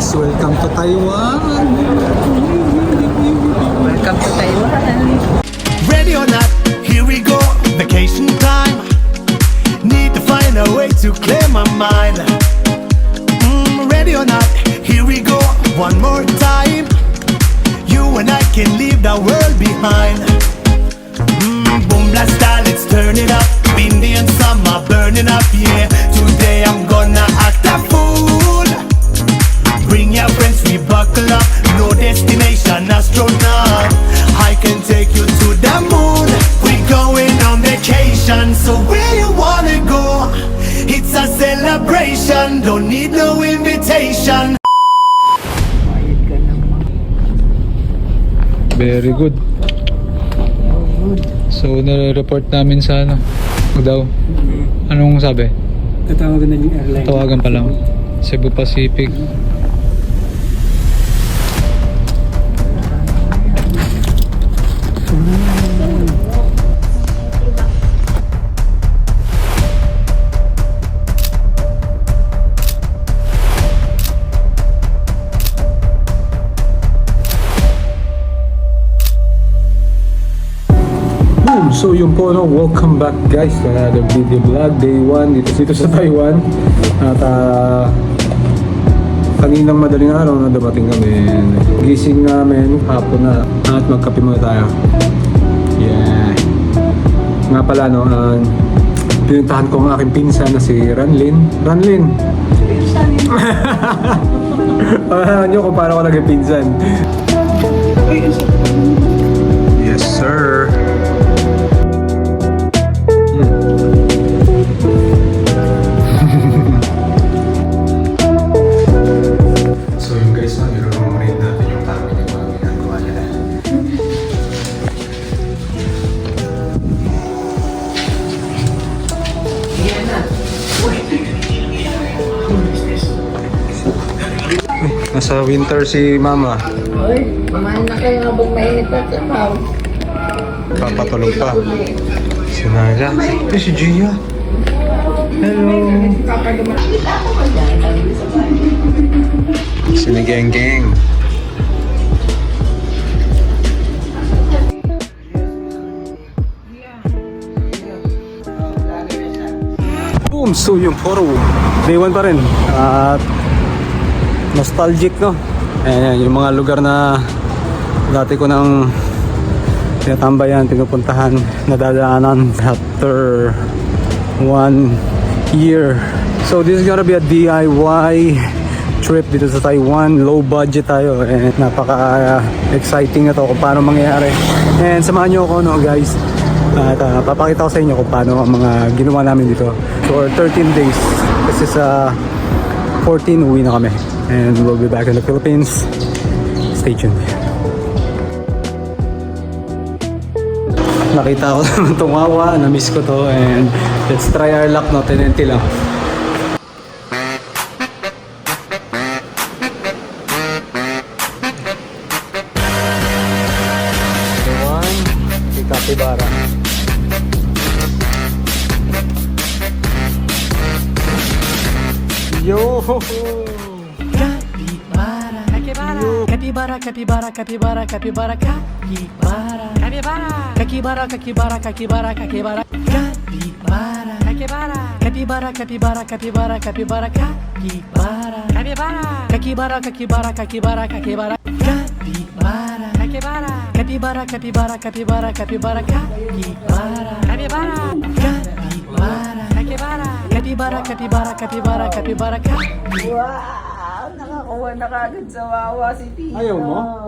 So yo guys, welcome to Taiwan. Welcome to Taiwan. Ready or not, here we go, vacation time. Need to find a way to clear my mind. Mm, ready or not, here we go, one more time. You and I can leave the world behind. Mm, boom blast style, let's turn it up. Windy and summer burning up, yeah. Very good. So, nare-report namin sa ano? daw. Anong sabi? Tatawagan na yung airline. Tawagan pa lang. Cebu Pacific. So yun po, no? welcome back guys to another video vlog. Day 1 dito, dito sa Taiwan. At ah, kaninang madaling araw na dumating kami. Gising namin, hapon na. At magkape muna tayo. Yeah. Nga pala, no, ah, pinuntahan ko ang aking pinsan na si Ranlin. Ranlin! Pamahalan nyo kung paano ko naging pinsan. Yes, sir. Nasa winter si mama. Uy, kumain na kayo habang mainit at sabaw. Papatulog pa. Si Naya. Eh, si Gia. Hello. Si Geng Geng. Boom! So yung photo. Day 1 pa rin. At nostalgic no. Ayan, yung mga lugar na dati ko nang tinatambayan, pinupuntahan, nadadaanan after one year. So this is gonna be a DIY trip dito sa Taiwan. Low budget tayo and napaka-exciting na to kung paano mangyayari. And samahan nyo ako no guys. At ah, papakita ko sa inyo kung paano ang mga ginawa namin dito. For 13 days. Kasi sa 14 uwi na kami. And we'll be back in the Philippines. Stay tuned. nakita ko naman itong wawa, na-miss ko to and let's try our luck no, tenente lang. Capybara. Yo! Capibara, capibara, capibara, capibara, capibara. Capibara. Capibara, capibara, capibara, capibara. Capibara. Capibara. Capibara, capibara, capibara, capibara, capibara. Capibara. Capibara, capibara, capibara, capibara. Capibara. Capibara. Capibara, capibara, capibara, capibara, capibara. Capibara. Capibara. Capibara, capibara, capibara, capibara, capibara. Nakakuha na kagad sa wawa si Tito. Ayaw mo?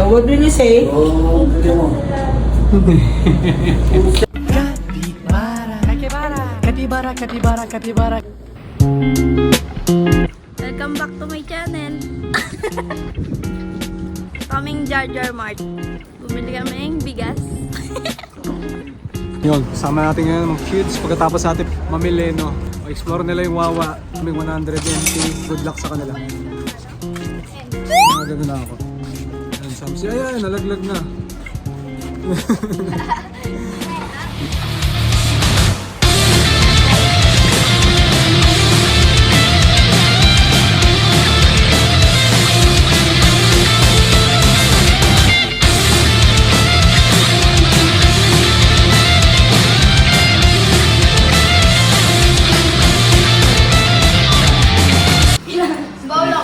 Oh, what did you say? capybara, capybara, capybara, Welcome back to my channel. Kaming Jar Jar Mart. Bumili kaming bigas. Yun, kasama natin ngayon mga kids pagkatapos natin mamili, no? Explore nila yung Wawa, kaming 120, good luck sa kanila. Maganda na ako. Ayan, Samsi, ayan, nalaglag na.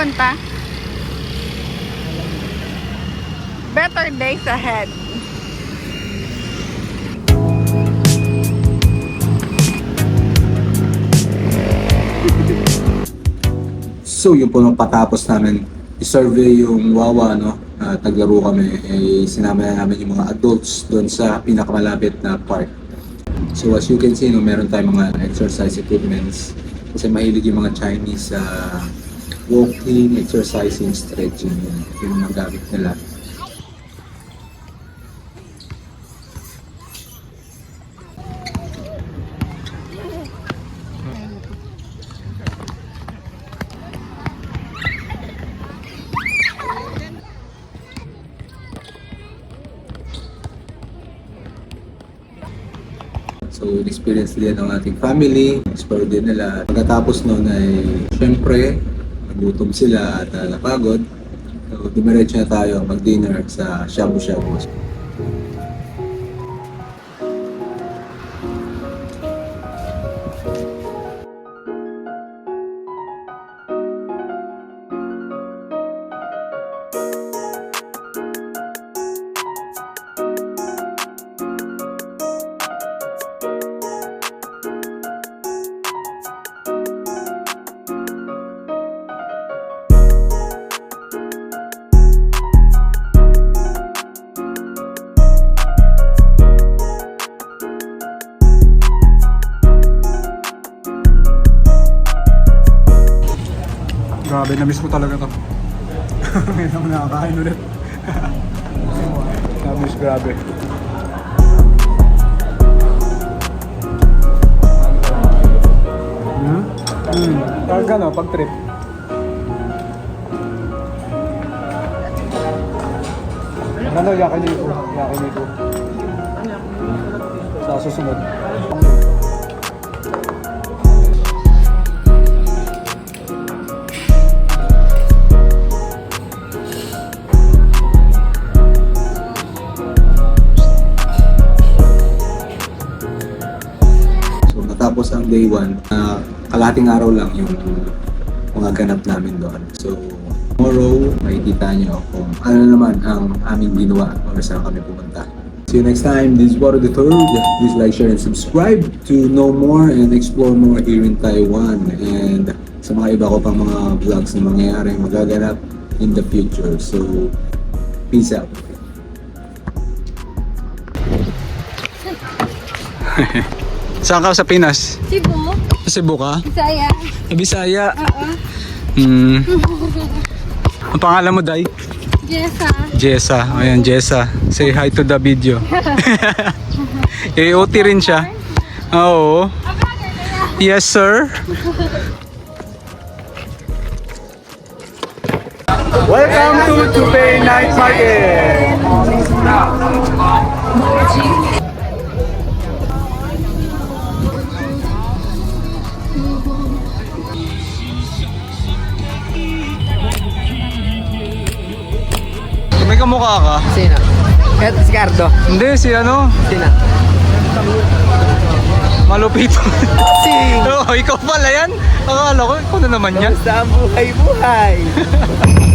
Ay, punta. Better days ahead. So yun po nung patapos namin i-survey yung Wawa no, at naglaro kami, eh, sinama na namin yung mga adults doon sa pinakamalapit na park. So as you can see, no, meron tayong mga exercise equipments kasi mahilig yung mga Chinese sa walking, exercising, stretching, yun, yung mga nila. So, experience din ng ating family, explore din nila. Pagkatapos nun ay, syempre, nagutom sila at uh, napagod. So, dumiretso na tayo mag-dinner sa Shabu Shabu. Na-miss ko talaga to. Ngayon naman nakakain ulit. na-miss, grabe. Hmm? Hmm. Pag ano, pag trip. Ano, yakin dito. Yakin dito. Sa susunod. Day 1, na kalahating araw lang yung mga ganap namin doon. So tomorrow, makikita nyo kung ano naman ang aming ginawa or saan kami pumunta. See you next time. This is Water the Third. Please like, share, and subscribe to know more and explore more here in Taiwan. And sa mga iba ko pang mga vlogs na mangyayari magaganap in the future. So, peace out. Saan ka sa Pinas? Cebu. Cebu ka? Saya. Bisaya. Oo. Hmm. Ang pangalan mo, Day? Jessa. Jessa. Ayan, Jessa. Say hi to the video. AOT rin siya. Oo. Yes, sir. Welcome to Tubay Night Market. Kamukha ka? Sino? Ed Scardo. Hindi, si ano? Sino? Malupito. Sing! Oo, ikaw pala yan. Akala ko, ikaw na naman yan. Sa buhay-buhay.